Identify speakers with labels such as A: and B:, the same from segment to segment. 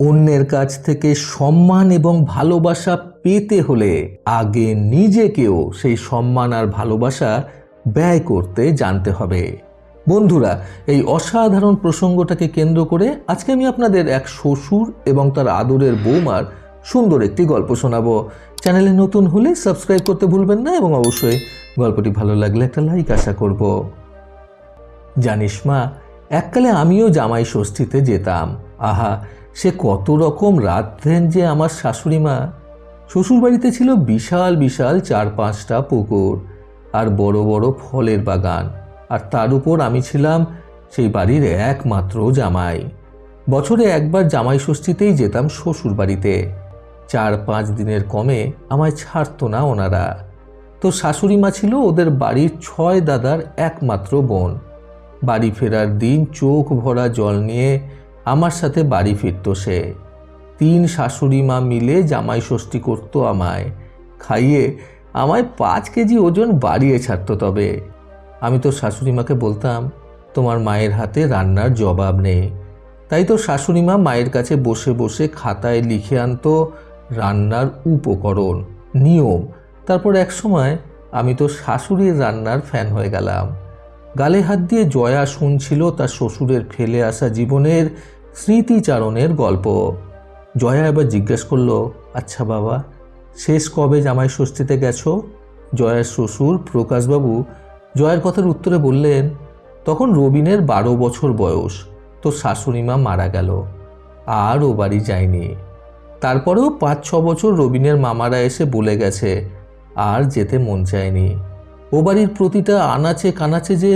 A: অন্যের কাছ থেকে সম্মান এবং ভালোবাসা পেতে হলে আগে নিজেকেও সেই সম্মান আর ভালোবাসা ব্যয় করতে জানতে হবে। বন্ধুরা, এই অসাধারণ প্রসঙ্গটাকে কেন্দ্র করে আজকে আমি আপনাদের এক শ্বশুর এবং তার আদরের বৌমার সুন্দর একটি গল্প শোনাবো। চ্যানেলে নতুন হলে সাবস্ক্রাইব করতে ভুলবেন না এবং অবশ্যই গল্পটি ভালো লাগলে একটা লাইক আশা করব। জানিস মা, এককালে আমিও জামাই ষষ্ঠীতে যেতাম। আহা সে কত রকম রাত দেন যে আমার শাশুড়ি মা শ্বশুরবাড়িতে ছিল বিশাল বিশাল চার পাঁচটা পুকুর আর বড় বড় ফলের বাগান। আর তার উপর আমি ছিলাম সেই বাড়ির একমাত্র জামাই। বছরে একবার জামাই ষষ্ঠীতেই যেতাম শ্বশুর বাড়িতে চার, পাঁচ দিনের কমে আমায় ছাড়তো না ওনারা। তো শাশুড়ি মা ছিল ওদের বাড়ির ছয় দাদার একমাত্র বোন। বাড়ি ফেরার দিন চোখ ভরা জল নিয়ে আমার সাথে বাড়ি ফিরত সে। তিন শাশুড়ি মা মিলে জামাই ষষ্ঠী করতো আমায়। খাইয়ে আমায় পাঁচ কেজি ওজন বাড়িয়ে ছাড়তো তবে। আমি তো শাশুড়ি মাকে বলতাম, তোমার মায়ের হাতে রান্নার জবাব নেই। তাই তো শাশুড়ি মা মায়ের কাছে বসে বসে খাতায় লিখে আনতো রান্নার উপকরণ, নিয়ম। তারপর এক সময় আমি তো শাশুড়ির রান্নার ফ্যান হয়ে গেলাম। গালে হাত দিয়ে জয়া শুনছিল তার শ্বশুরের ফেলে আসা জীবনের স্মৃতিচারণের গল্প। জয়া এবার জিজ্ঞেস করল আচ্ছা বাবা, শেষ কবে জামাই ষষ্ঠীতে গেছো? জয়ার শ্বশুর প্রকাশবাবু জয়ার কথার উত্তরে বললেন, তখন রবিনের বারো বছর বয়স, তো শাশুড়ি মা মারা গেল, আর ও বাড়ি যায়নি। তারপরেও পাঁচ ছ বছর রবিনের মামারা এসে বলে গেছে, আর যেতে মন চায়নি। ও বাড়ির প্রতিটা আনাচে কানাচে যে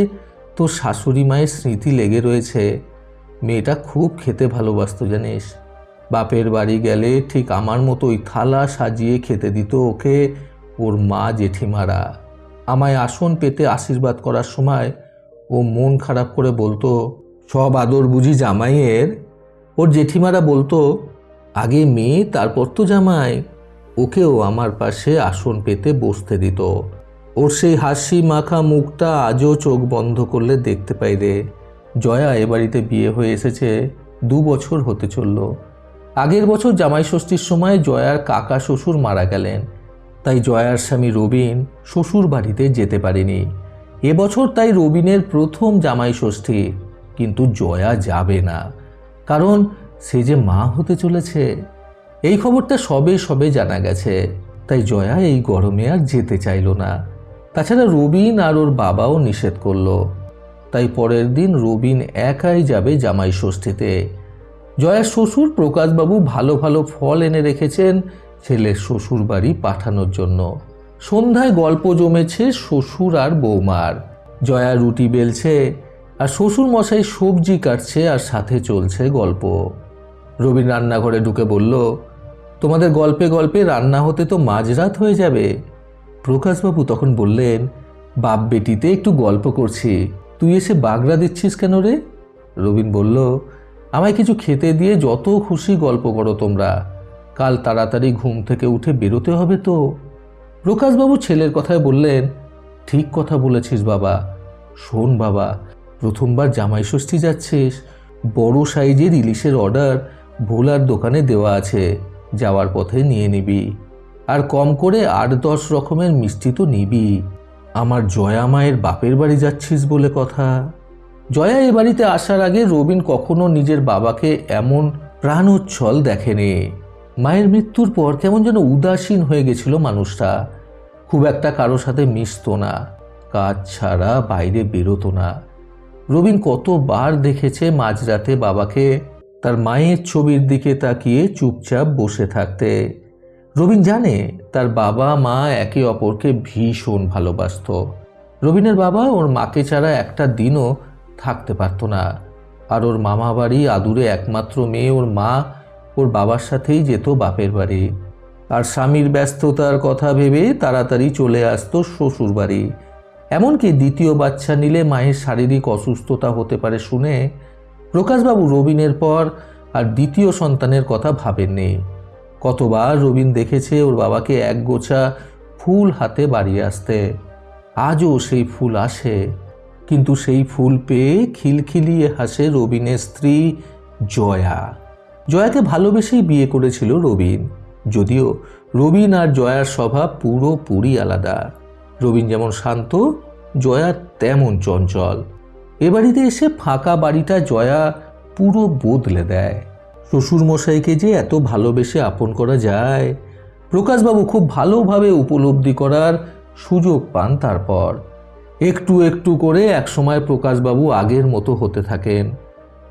A: তোর শাশুড়ি মায়ের স্মৃতি লেগে রয়েছে মেয়েটা খুব খেতে ভালোবাসতো, জানিস। বাপের বাড়ি গেলে ঠিক আমার মতোই থালা সাজিয়ে খেতে দিত ওকে ওর মা জেঠিমারা। আমায় আসন পেতে আশীর্বাদ করার সময় ও মন খারাপ করে বলতো, সব আদর বুঝি জামাইয়ের? ওর জেঠিমারা বলতো, আগে মেয়ে, তারপর তো জামাই। ওকেও আমার পাশে আসন পেতে বসতে দিত। ওর সেই হাসি মাখা মুখটা আজও চোখ বন্ধ করলে দেখতে পাই রে। জয়া এ বাড়িতে বিয়ে হয়ে এসেছে দু বছর হতে চলল। আগের বছর জামাই ষষ্ঠীর সময় জয়ার কাকা শ্বশুর মারা গেলেন। তাই জয়ার স্বামী রবিন শ্বশুর বাড়িতে যেতে পারেনি। এবছর তাই রবিনের প্রথম জামাই ষষ্ঠী। কিন্তু জয়া যাবে না। কারণ সে যে মা হতে চলেছে, এই খবরটা সবে সবে জানা গেছে। তাই জয়া এই গরমে আর যেতে চাইল না। তাছাড়া রবিন আর ওর বাবাও নিষেধ করল। তাই পরের দিন রবিন একাই যাবে জামাই ষষ্ঠীতে। জয়ার শ্বশুর প্রকাশবাবু ভালো ভালো ফল এনে রেখেছেন ছেলের শ্বশুর বাড়ি পাঠানোর জন্য। সন্ধ্যায় গল্প জমেছে শ্বশুর আর বৌমার। জয়া রুটি বেলছে আর শ্বশুর মশাই সবজি কাটছে আর সাথে চলছে গল্প। রবিন রান্নাঘরে ঢুকে বলল, তোমাদের গল্পে গল্পে রান্না হতে তো মাঝরাত হয়ে যাবে। প্রকাশবাবু তখন বললেন, বাপ বেটিতে একটু গল্প করছি। তুই এসে বাগড়া দিচ্ছিস কেন রে? রবিন বলল, আমায় কিছু খেতে দিয়ে যত খুশি গল্প করো তোমরা। কাল তাড়াতাড়ি ঘুম থেকে উঠে বেরোতে হবে তো। প্রকাশবাবু ছেলের কথায় বললেন, ঠিক কথা বলেছিস বাবা। শোন বাবা, প্রথমবার জামাই ষষ্ঠী যাচ্ছিস। বড় সাইজের ইলিশের অর্ডার ভোলার দোকানে দেওয়া আছে, যাওয়ার পথে নিয়ে নিবি। আর কম করে আট দশ রকমের মিষ্টি তো নিবি। আমার জয়া মায়ের বাপের বাড়ি যাচ্ছিস বলে কথা। জয়া এ বাড়িতে আসার আগে রবিন কখনো নিজের বাবাকে এমন প্রাণোচ্ছল দেখেনি। মায়ের মৃত্যুর পর কেমন যেন উদাসীন হয়ে গেছিল মানুষটা। খুব একটা কারোর সাথে মিশতো না, কাজ ছাড়া বাইরে বেরোতো না। রবিন কতবার দেখেছে মাঝরাতে বাবাকে তার মায়ের ছবির দিকে তাকিয়ে চুপচাপ বসে থাকতে। রবিন জানে তার বাবা মা একে অপরকে ভীষণ ভালোবাসত। রবিনের বাবা ওর মাকে ছাড়া একটা দিনও থাকতে পারতো না। আর ওর মামা বাড়ি আদুরে একমাত্র মেয়ে ওর মা ওর বাবার সাথেই যেত বাপের বাড়ি। আর স্বামীর ব্যস্ততার কথা ভেবে তাড়াতাড়ি চলে আসতো শ্বশুর বাড়ি। এমনকি দ্বিতীয় বাচ্চা নিলে মায়ের শারীরিক অসুস্থতা হতে পারে শুনে প্রকাশবাবু রবিনের পর আর দ্বিতীয় সন্তানের কথা ভাবেননি। কতবার রবিন দেখেছে ওর বাবাকে এক গোছা ফুল হাতে বাড়ি আসতে। আজও সেই ফুল আসে, কিন্তু সেই ফুল পেয়ে খিলখিলিয়ে হাসে রবিনের স্ত্রী জয়া। জয়াকে ভালোবেসেই বিয়ে করেছিল রবিন, যদিও রবিন আর জয়ার স্বভাব পুরোপুরি আলাদা। রবিন যেমন শান্ত, জয়া তেমন চঞ্চল। এ বাড়িতে এসে ফাঁকা বাড়িটা জয়া পুরো বদলে দেয়। শ্বশুরমশাইকে যে এত ভালোবেসে আপন করা যায়, প্রকাশবাবু খুব ভালোভাবে উপলব্ধি করার সুযোগ পান তারপর। একটু একটু করে একসময় প্রকাশবাবু আগের মতো হতে থাকেন।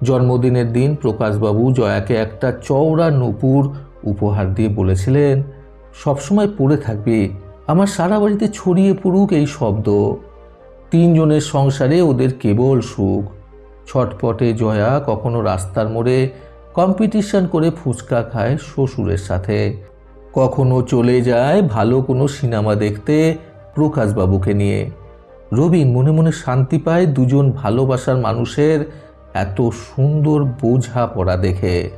A: জন্মদিনের দিন প্রকাশবাবু জয়াকে একটা চওড়া নূপুর উপহার দিয়ে বলেছিলেন, সবসময় পড়ে থাকবে, আমার সারা বাড়িতে ছড়িয়ে পড়ুক এই শব্দ। তিনজনের সংসারে ওদের কেবল সুখ। ছটপটে জয়া কখনো রাস্তার মোড়ে কম্পিটিশন করে ফুচকা খায় শ্বশুরের সাথে। কখনো চলে যায় ভালো কোনো সিনেমা দেখতে প্রকাশবাবুকে নিয়ে। রবিন মনে মনে শান্তি পায় দুজন ভালোবাসার মানুষের এত সুন্দর বোঝা পড়া দেখে।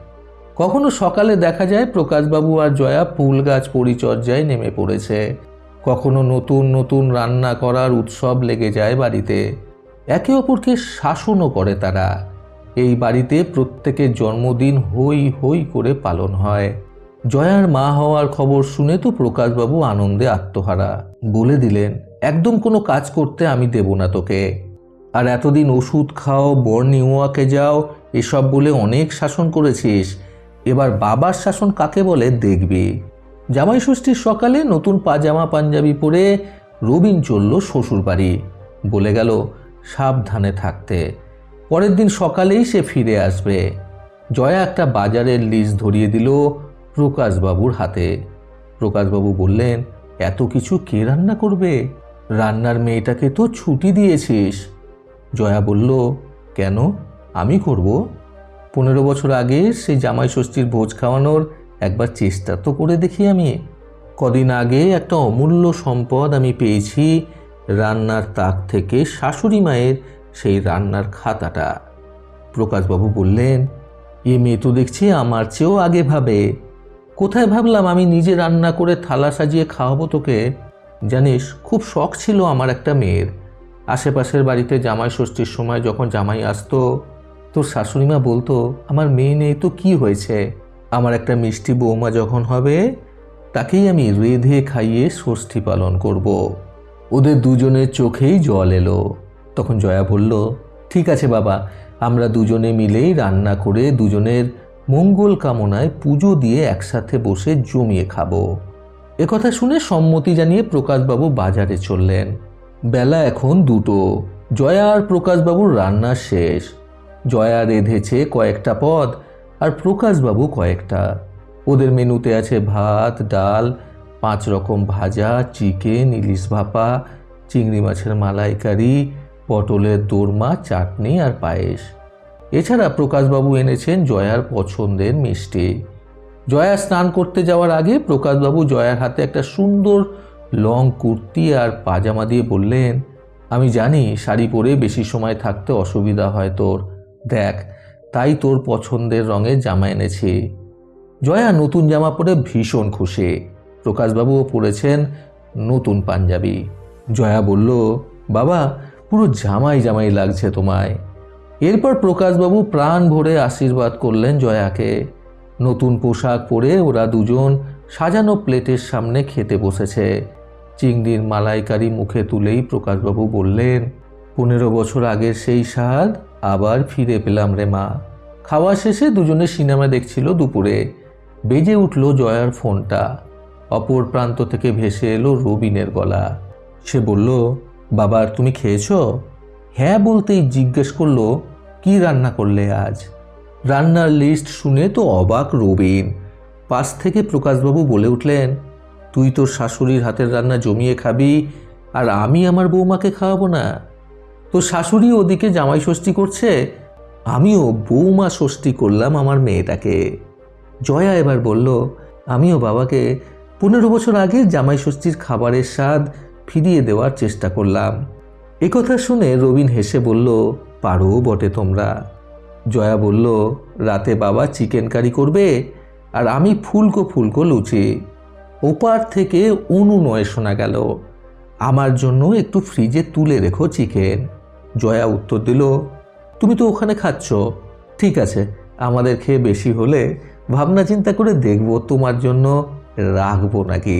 A: কখনো সকালে দেখা যায় প্রকাশবাবু আর জয়া ফুল গাছ পরিচর্যায় নেমে পড়েছে। কখনো নতুন নতুন রান্না করার উৎসব লেগে যায় বাড়িতে। একে অপরকে শাসনও করে তারা। এই বাড়িতে প্রত্যেকের জন্মদিন হই হই করে পালন হয়। জয়ার মা হওয়ার খবর শুনে তো প্রকাশবাবু আনন্দে আত্মহারা। বলে দিলেন, একদম কোনো কাজ করতে আমি দেব না তোকে। আর এতদিন ওষুধ খাও, বর বর্নিওয়াকে যাও, এসব বলে অনেক শাসন করেছিস। এবার বাবার শাসন কাকে বলে দেখবি। জামাই ষষ্ঠীর সকালে নতুন পাজামা পাঞ্জাবি পরে রবিন চলল শ্বশুর বাড়ি বলে গেল, সাবধানে থাকতে। পরের দিন সকালেই সে ফিরে আসবে। জয়া একটা বাজারের লিস্ট ধরিয়ে দিল প্রকাশবাবুর হাতে। প্রকাশবাবু বললেন, এত কিছু কে রান্না করবে? রান্নার মেয়েটাকে তো ছুটি দিয়েছিস। জয়া বলল, কেন? আমি করব। পনেরো বছর আগে সেই জামাই ষষ্ঠীর ভোজ খাওয়ানোর একবার চেষ্টা তো করে দেখি আমি। কদিন আগে একটা অমূল্য সম্পদ আমি পেয়েছি রান্নার তাক থেকে শাশুড়ি মায়ের সেই রান্নার খাতাটা। প্রকাশবাবু বললেন, এ মেয়ে তো দেখছি আমার চেয়েও আগে ভাবে। কোথায় ভাবলাম আমি নিজে রান্না করে থালা সাজিয়ে খাওয়াবো তোকে? জানিস, খুব শখ ছিল আমার একটা মেয়ের। আশেপাশের বাড়িতে জামাই ষষ্ঠীর সময় যখন জামাই আসতো, তোর শাশুড়িমা বলতো, আমার মেয়ে নেই তো কি হয়েছে? আমার একটা মিষ্টি বৌমা যখন হবে, তাকেই আমি রেধে খাইয়ে ষষ্ঠী পালন করব। ওদের দুজনের চোখেই জল এলো। তখন জয়া বলল, ঠিক আছে বাবা, আমরা দুজনে মিলেই রান্না করে দুজনের মঙ্গল কামনায় পুজো দিয়ে একসাথে বসে জমিয়ে খাব। একথা শুনে সম্মতি জানিয়ে প্রকাশবাবু বাজারে চললেন। বেলা এখন দুটো। জয়া আর প্রকাশবাবুর রান্না শেষ। জয়া রেঁধেছে কয়েকটা পদ আর প্রকাশবাবু কয়েকটা। ওদের মেনুতে আছে ভাত, ডাল, পাঁচ রকম ভাজা, চিকেন, ইলিশ ভাপা, চিংড়ি মাছের মালাইকারি পটলের দোরমা, চাটনি আর পায়েস। এছাড়া প্রকাশবাবু এনেছেন জয়ার পছন্দের মিষ্টি। জয়া স্নান করতে যাওয়ার আগে প্রকাশবাবু জয়ার হাতে একটা সুন্দর লং কুর্তি আর পাজামা দিয়ে বললেন, আমি জানি শাড়ি পরে বেশি সময় থাকতে অসুবিধা হয় তোর। দেখ, তাই তোর পছন্দের রঙের জামা এনেছি। জয়া নতুন জামা পরে ভীষণ খুশি। প্রকাশবাবুও পরেছেন নতুন পাঞ্জাবি। জয়া বলল, বাবা পুরো জামাই জামাই লাগছে তোমায়। এরপর প্রকাশবাবু প্রাণ ভরে আশীর্বাদ করলেন জয়াকে। নতুন পোশাক পরে ওরা দুজন সাজানো প্লেটের সামনে খেতে বসেছে। চিংড়ির মালাইকারি মুখে তুলেই প্রকাশবাবু বললেন, পনেরো বছর আগের সেই স্বাদ, আবার ফিরে পেলাম রে মা। খাওয়া শেষে দুজনে সিনেমা দেখছিল দুপুরে। বেজে উঠল জয়ার ফোনটা। অপর প্রান্ত থেকে ভেসে এলো রবিনের গলা। সে বলল বাবার তুমি খেয়েছো? হ্যাঁ বলতেই জিজ্ঞেস করল, কি রান্না করলে আজ? রান্নার লিস্ট শুনে তো অবাক রবিন। পাশ থেকে প্রকাশবাবু বলে উঠলেন, তুই তোর শাশুড়ির হাতের রান্না জমিয়ে খাবি, আর আমি আমার বৌমাকে খাওয়াবো না। তোর শাশুড়ি ওদিকে জামাই ষষ্ঠী করছে, আমিও বৌমা ষষ্ঠী করলাম আমার মেয়েটাকে। জয়া এবার বলল, আমিও বাবাকে, পনেরো বছর আগে জামাই ষষ্ঠীর খাবারের স্বাদ ফিরিয়ে দেওয়ার চেষ্টা করলাম। একথা শুনে রবিন হেসে বলল, পারো বটে তোমরা। জয়া বলল, রাতে বাবা চিকেন কারি করবে আর আমি ফুলকো ফুলকো লুচি। ওপার থেকে অনুনয় শোনা গেল, আমার জন্য একটু ফ্রিজে তুলে রেখো চিকেন। জয়া উত্তর দিল, তুমি তো ওখানে খাচ্ছ। ঠিক আছে, আমাদের খেয়ে বেশি হলে ভাবনা চিন্তা করে দেখব তোমার জন্য রাখব নাকি?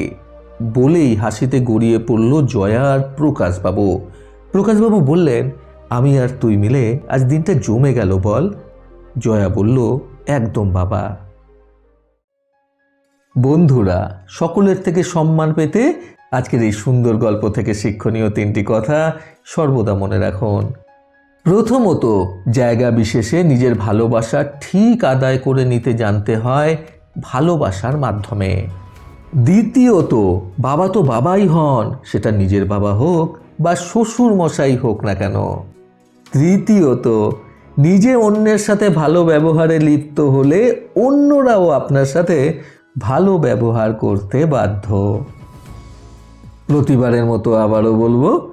A: বলেই হাসিতে গড়িয়ে পড়ল জয়া আর প্রকাশবাবু। প্রকাশবাবু বললেন, আমি আর তুই মিলে আজ দিনটা জমে গেল বল। জয়া বলল, একদম বাবা। বন্ধুরা, সকলের থেকে সম্মান পেতে আজকের এই সুন্দর গল্প থেকে শিক্ষণীয় তিনটি কথা সর্বদা মনে রাখুন। প্রথমত, জায়গা বিশেষে নিজের ভালোবাসা ঠিক আদায় করে নিতে জানতে হয় ভালোবাসার মাধ্যমে। দ্বিতীয়ত, বাবা তো বাবাই হন, সেটা নিজের বাবা হোক বা শ্বশুর মশাই হোক না কেন। তৃতীয়ত, নিজে অন্যের সাথে ভালো ব্যবহারে লিপ্ত হলে অন্যরাও আপনার সাথে ভালো ব্যবহার করতে বাধ্য। প্রতিবারের মতো আবারও বলব